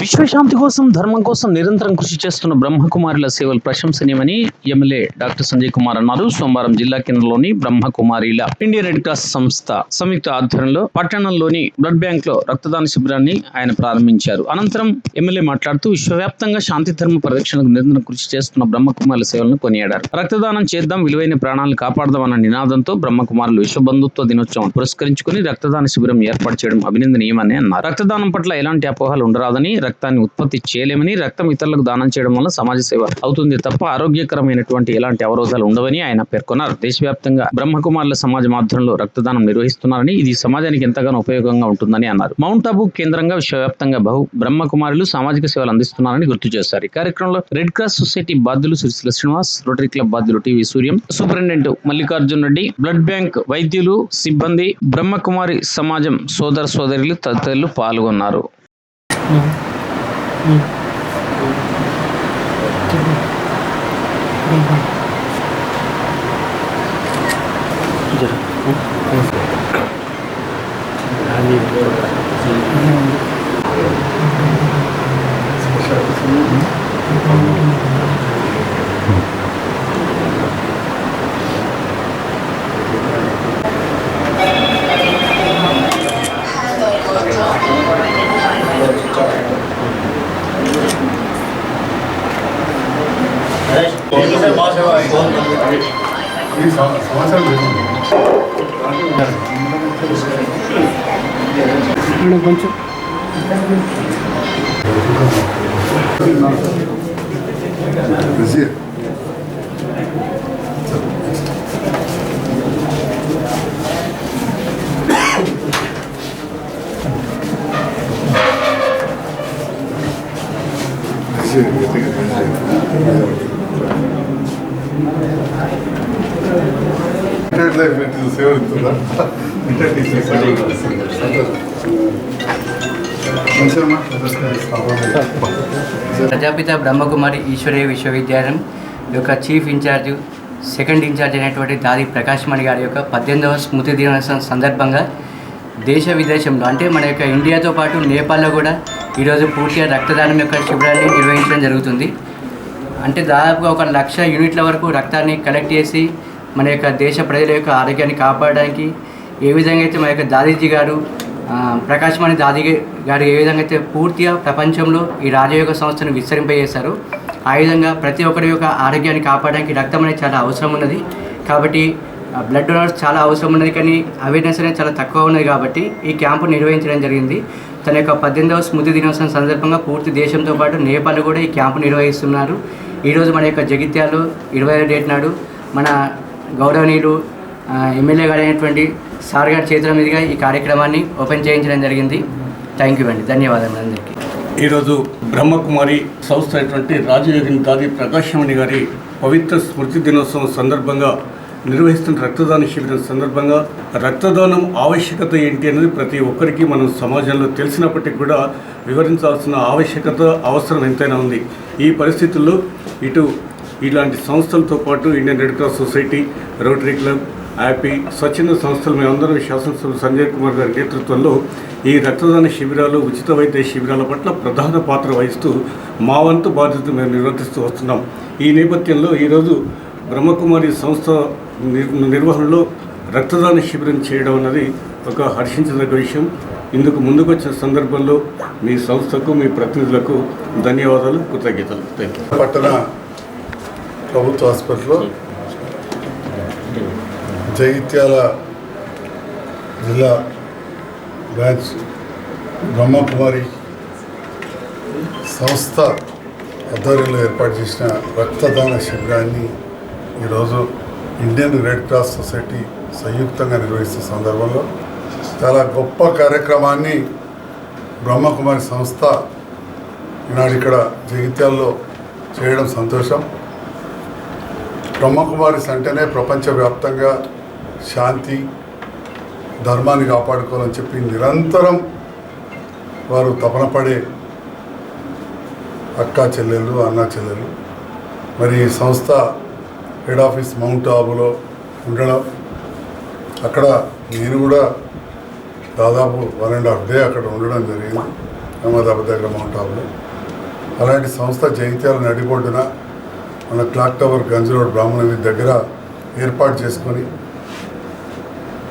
విశ్వశాంతి కోసం ధర్మం కోసం నిరంతరం కృషి చేస్తున్న బ్రహ్మకుమారుల సేవలు ప్రశంసనీయమని ఎమ్మెల్యే డాక్టర్ సంజయ్ కుమార్ అన్నారు. సోమవారం జిల్లా కేంద్రంలోని బ్రహ్మకుమారిల ఇండియన్ రెడ్ క్రాస్ సంస్థ సంయుక్త ఆధ్వర్యంలో పట్టణంలోని బ్లడ్ బ్యాంక్లో రక్తదాన శిబిరాన్ని ఆయన ప్రారంభించారు. అనంతరం ఎమ్మెల్యే మాట్లాడుతూ విశ్వవ్యాప్తంగా శాంతి ధర్మ పరిరక్షణకు నిరంతరం కృషి చేస్తున్న బ్రహ్మకుమారుల సేవలను కొనియాడారు. రక్తదానం చేద్దాం విలువైన ప్రాణాలను కాపాడదామన్న నినాదంతో బ్రహ్మకుమారులు విశ్వబంధుత్వ దినోత్సవం పురస్కరించుకుని రక్తదాన శిబిరం ఏర్పాటు చేయడం అభినందనీయమని అన్నారు. రక్తదానం పట్ల ఎలాంటి అపోహలు ఉండరాదని రక్తాన్ని ఉత్పత్తి చేయలేమని రక్తం ఇతరులకు దానం చేయడం వల్ల సమాజ సేవ అవుతుంది తప్ప ఆరోగ్యకరమైనటువంటి ఎలాంటి అవరోధాలు ఉండవని ఆయన పేర్కొన్నారు. దేశవ్యాప్తంగా బ్రహ్మకుమారుల సమాజ మాధ్యమంలో రక్తదానం నిర్వహిస్తున్నారని ఇది సమాజానికి ఎంతగానో ఉపయోగంగా ఉంటుందని అన్నారు. మౌంట్ అబు కేంద్రంగా విశ్వవ్యాప్తంగా బహు బ్రహ్మకుమారులు సామాజిక సేవలు అందిస్తున్నారని గుర్తు చేశారు. ఈ కార్యక్రమంలో రెడ్ క్రాస్ సొసైటీ బాధ్యులు సుశీల శ్రీనివాస్ రోటరీ క్లబ్ బాధ్యులు T V Suryam superintendent Mallikarjun Reddy blood bank వైద్యులు సిబ్బంది బ్రహ్మకుమారి సమాజం సోదర సోదరులు తదితరులు పాల్గొన్నారు. にいじゃあ、何か、 여기서 마셔봐 이거. 이게 사사살 되는 원래 먼저. 그지? 그지? ప్రజాపిత బ్రహ్మకుమారి ఈశ్వరీయ విశ్వవిద్యాలయం యొక్క చీఫ్ ఇన్ఛార్జ్ సెకండ్ ఇన్ఛార్జ్ అయినటువంటి దాది ప్రకాష్ మణి గారి యొక్క పద్దెనిమిదవ స్మృతి దినోత్సవం సందర్భంగా దేశ విదేశంలో అంటే మన యొక్క ఇండియాతో పాటు నేపాల్లో కూడా ఈరోజు పూర్తిగా రక్తదానం యొక్క శిబిరాన్ని నిర్వహించడం జరుగుతుంది. అంటే దాదాపుగా ఒక లక్ష యూనిట్ల వరకు రక్తాన్ని కలెక్ట్ చేసి మన యొక్క దేశ ప్రజల యొక్క ఆరోగ్యాన్ని కాపాడడానికి ఏ విధంగా అయితే మన యొక్క దాదీజీ గారు ప్రకాశమణి ప్రకాష్ దాది గారు ఏ విధంగా అయితే పూర్తిగా ప్రపంచంలో ఈ రాజయోగ సంస్థను విస్తరింపజేశారు ఆ విధంగా ప్రతి ఒక్కరి యొక్క ఆరోగ్యాన్ని కాపాడడానికి రక్తం అనేది చాలా అవసరం ఉన్నది. కాబట్టి బ్లడ్ డొనర్స్ చాలా అవసరం ఉన్నది కానీ అవేర్నెస్ అనేది చాలా తక్కువ ఉన్నది కాబట్టి ఈ క్యాంపు నిర్వహించడం జరిగింది. తన యొక్క పద్దెనిమిదవ స్మృతి దినోత్సవం సందర్భంగా పూర్తి దేశంతో పాటు నేపాల్ కూడా ఈ క్యాంపు నిర్వహిస్తున్నారు. ఈరోజు మన యొక్క జగిత్యాలు ఇరవై డేట్ నాడు మన గౌరవనీయులు ఎమ్మెల్యే గారు అయినటువంటి సార్ గారి చేతుల మీదుగా ఈ కార్యక్రమాన్ని ఓపెన్ చేయించడం జరిగింది. థ్యాంక్ యూ అండి. ధన్యవాదాలు అందరికీ. ఈరోజు బ్రహ్మకుమారి సంస్థ అయినటువంటి రాజయోగిని దాది ప్రకాశమణి గారి పవిత్ర స్మృతి దినోత్సవం సందర్భంగా నిర్వహిస్తున్న రక్తదాన శిబిరం సందర్భంగా రక్తదానం ఆవశ్యకత ఏంటి అనేది ప్రతి ఒక్కరికి మనం సమాజంలో తెలిసినప్పటికీ కూడా వివరించాల్సిన ఆవశ్యకత అవసరం ఎంతైనా ఉంది. ఈ పరిస్థితుల్లో ఇటు ఇలాంటి సంస్థలతో పాటు Indian red cross society rotary club యాపీ స్వచ్ఛంద సంస్థలు మేమందరం శాసనసభ్యులు సంజయ్ కుమార్ గారి నేతృత్వంలో ఈ రక్తదాన శిబిరాలు ఉచిత వైద్య శిబిరాల పట్ల ప్రధాన పాత్ర వహిస్తూ మా వంతు బాధ్యత మేము నిర్వర్తిస్తూ వస్తున్నాం. ఈ నేపథ్యంలో ఈరోజు బ్రహ్మకుమారి సంస్థ నిర్వహణలో రక్తదాన శిబిరం చేయడం అన్నది ఒక హర్షించదగ్గ విషయం. ఇందుకు ముందుకొచ్చిన సందర్భంలో మీ సంస్థకు మీ ప్రతినిధులకు ధన్యవాదాలు కృతజ్ఞతలు. పట్టణ ప్రభుత్వ హాస్పిటల్లో జగిత్యాల జిల్లా బ్రాంచ్ బ్రహ్మకుమారి సంస్థ ఆధ్వర్యంలో ఏర్పాటు చేసిన రక్తదాన శిబిరాన్ని ఈరోజు ఇండియన్ రెడ్ క్రాస్ సొసైటీ సంయుక్తంగా నిర్వహిస్తున్న సందర్భంలో చాలా గొప్ప కార్యక్రమాన్ని బ్రహ్మకుమారి సంస్థ ఈనాడు ఇక్కడ జగిత్యాల్లో చేయడం సంతోషం. బ్రహ్మకుమారిస్ అంటేనే ప్రపంచవ్యాప్తంగా శాంతి ధర్మాన్ని కాపాడుకోవాలని చెప్పి నిరంతరం వారు తపన పడే అక్క చెల్లెళ్ళు అన్న చెల్లెలు మరి ఈ సంస్థ హెడ్ ఆఫీస్ మౌంట్ ఆబులో ఉండడం. అక్కడ నేను కూడా దాదాపు వన్ అండ్ హాఫ్ డే అక్కడ ఉండడం జరిగింది అహ్మదాబాద్ దగ్గర మౌంట్ ఆబులో. అలాంటి సంస్థ జైత్యాల నడిబొడ్డున మన క్లాక్ టవర్ గంజ్ రోడ్ బ్రాహ్మణ దగ్గర ఏర్పాటు చేసుకొని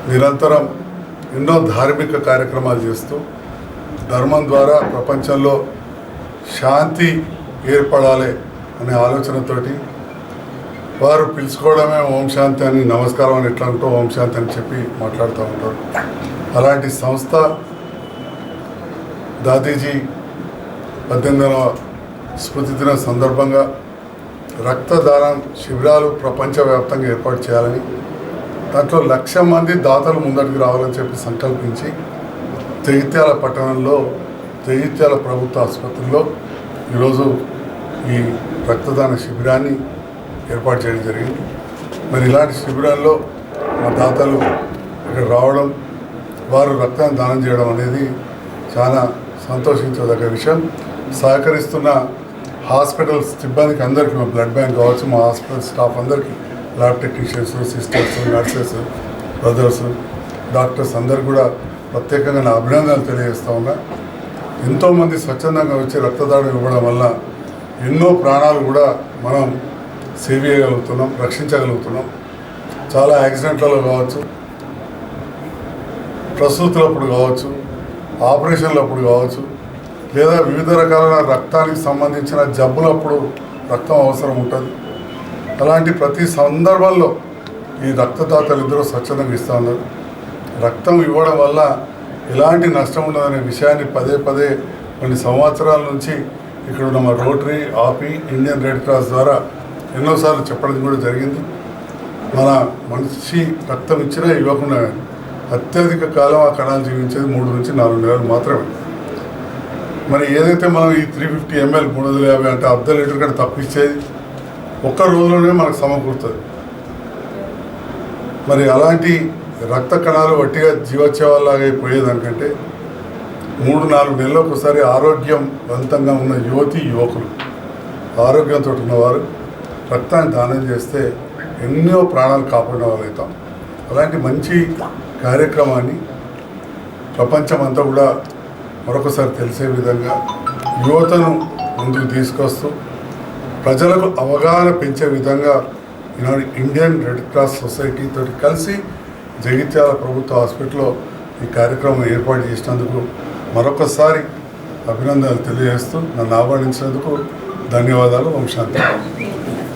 నిరంతరం ఎన్నో ధార్మిక కార్యక్రమాలు చేస్తూ ధర్మం ద్వారా ప్రపంచంలో శాంతి ఏర్పడాలి అనే ఆలోచనతోటి వారు పిలుచుకోవడమే ఓం శాంతి అని నమస్కారం అని ఎట్లా అంటూ ఓం శాంతి అని చెప్పి మాట్లాడుతూ ఉంటారు. అలాంటి సంస్థ దాదీజీ పద్దెనిమిదవ స్మృతి దిన సందర్భంగా రక్తదానం శిబిరాలు ప్రపంచవ్యాప్తంగా ఏర్పాటు చేయాలని దాంట్లో లక్ష మంది దాతలు ముందటికి రావాలని చెప్పి సంకల్పించి జగిత్యాల పట్టణంలో జగిత్యాల ప్రభుత్వ ఆసుపత్రిలో ఈరోజు ఈ రక్తదాన శిబిరాన్ని ఏర్పాటు చేయడం జరిగింది. మరి ఇలాంటి శిబిరాల్లో మా దాతలు ఇక్కడ రావడం వారు రక్తాన్ని దానం చేయడం అనేది చాలా సంతోషించదగ్గ విషయం. సహకరిస్తున్న హాస్పిటల్ సిబ్బందికి అందరికీ మా బ్లడ్ బ్యాంక్ కావచ్చు మా హాస్పిటల్ స్టాఫ్ అందరికీ lab technicians sisters nurses brothers doctors అందరు కూడా ప్రత్యేకంగా నా అభినందనలు తెలియజేస్తా ఉన్నా. ఎంతోమంది స్వచ్ఛందంగా వచ్చి రక్తదానం ఇవ్వడం వల్ల ఎన్నో ప్రాణాలు కూడా మనం సేవ్ చేయగలుగుతున్నాం రక్షించగలుగుతున్నాం. చాలా యాక్సిడెంట్లలో కావచ్చు ప్రసూతులప్పుడు కావచ్చు ఆపరేషన్లప్పుడు కావచ్చు లేదా వివిధ రకాల రక్తానికి సంబంధించిన జబ్బులప్పుడు రక్తం అవసరం ఉంటుంది. అలాంటి ప్రతి సందర్భంలో ఈ రక్తదాతలు ఇద్దరు స్వచ్ఛందంగా ఇస్తూ ఉన్నారు. రక్తం ఇవ్వడం వల్ల ఎలాంటి నష్టం ఉండదనే విషయాన్ని పదే పదే కొన్ని సంవత్సరాల నుంచి ఇక్కడ ఉన్న మా రోటరీ ఆపి ఇండియన్ రెడ్ క్రాస్ ద్వారా ఎన్నోసార్లు చెప్పడం కూడా జరిగింది. మన మనిషి రక్తం ఇచ్చినా ఇవ్వకుండా అత్యధిక కాలం ఆ కణాలు జీవించేది మూడు నుంచి నాలుగు నెలలు మాత్రమే. మరి ఏదైతే మనం ఈ త్రీ ఫిఫ్టీ ఎంఎల్ మూడు వందల యాభై అంటే అర్ధ లీటర్ కంటే తప్పించేది ఒక్క రోజులోనే మనకు సమకూరుతుంది. మరి అలాంటి రక్త కణాలు వట్టిగా జీవోత్సవాలాగా పోయేదానికంటే మూడు నాలుగు నెలలకు ఒకసారి ఆరోగ్యవంతంగా ఉన్న యువతి యువకులు ఆరోగ్యంతో ఉన్నవారు రక్తాన్ని దానం చేస్తే ఎన్నో ప్రాణాలు కాపాడిన అలాంటి మంచి కార్యక్రమాన్ని ప్రపంచమంతా కూడా మరొకసారి తెలిసే విధంగా యువతను ముందుకు తీసుకొస్తూ ప్రజలకు అవగాహన పెంచే విధంగా ఈనాడు ఇండియన్ రెడ్ క్రాస్ సొసైటీతో కలిసి జగిత్యాల ప్రభుత్వ హాస్పిటల్లో ఈ కార్యక్రమం ఏర్పాటు చేసినందుకు మరొకసారి అభినందనలు తెలియజేస్తూ నన్ను ఆహ్వానించినందుకు ధన్యవాదాలు. వంశాంతి.